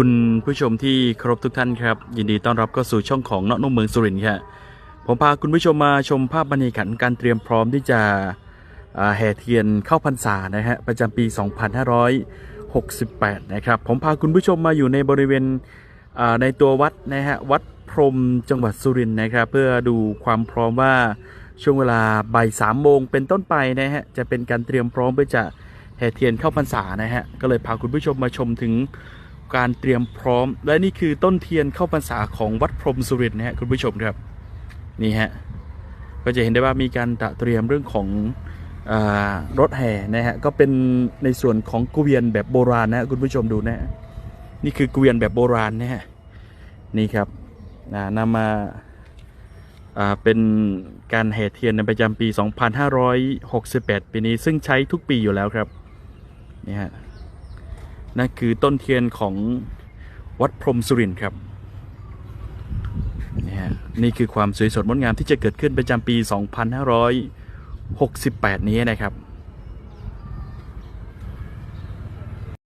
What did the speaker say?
คุณผู้ชมที่เคารพทุกท่านครับ ยินดีต้อนรับเข้าสู่ช่องของเนาะนุ่มเมืองสุรินทร์ครับผมพาคุณผู้ชมมาชมภาพบรรยากาศการเตรียมพร้อมที่จะแห่เทียนเข้าพรรษานะฮะประจำปี 2568 นะครับ ผมพาคุณผู้ชมมาอยู่ในบริเวณในตัววัดนะฮะวัดพรมจังหวัดสุรินทร์นะครับ เพื่อดูความพร้อมว่าช่วงเวลาบ่ายสามโมงเป็นต้นไปนะฮะจะเป็นการเตรียมพร้อมเพื่อจะแห่เทียนเข้าพรรษานะฮะก็เลยพาคุณผู้ชมมาชมถึง การเตรียมพร้อม และนี่คือต้นเทียนเข้าพรรษาของวัดพรมสุรินทร์นะฮะคุณผู้ชมครับนี่ฮะก็จะเห็นได้ว่ามีการตระเตรียมเรื่องของอรถแห่นะฮะก็เป็นในส่วนของเกวียนแบบโบราณนะคุณผู้ชมดูนะฮะนี่คือเกวียนแบบโบราณนะฮะนี่ครับอ่านำมาอ่าเป็นการแห่เทียนในประจำปี 2568 ปีนี้ซึ่งใช้ทุกปีอยู่แล้วครับนี่ฮะ นั่นคือต้นเทียนของวัดพรมสุรินครับนี่ฮะนี่คือความสวยสดงดงามที่จะเกิดขึ้นประจำปี 2568 นี้นะครับ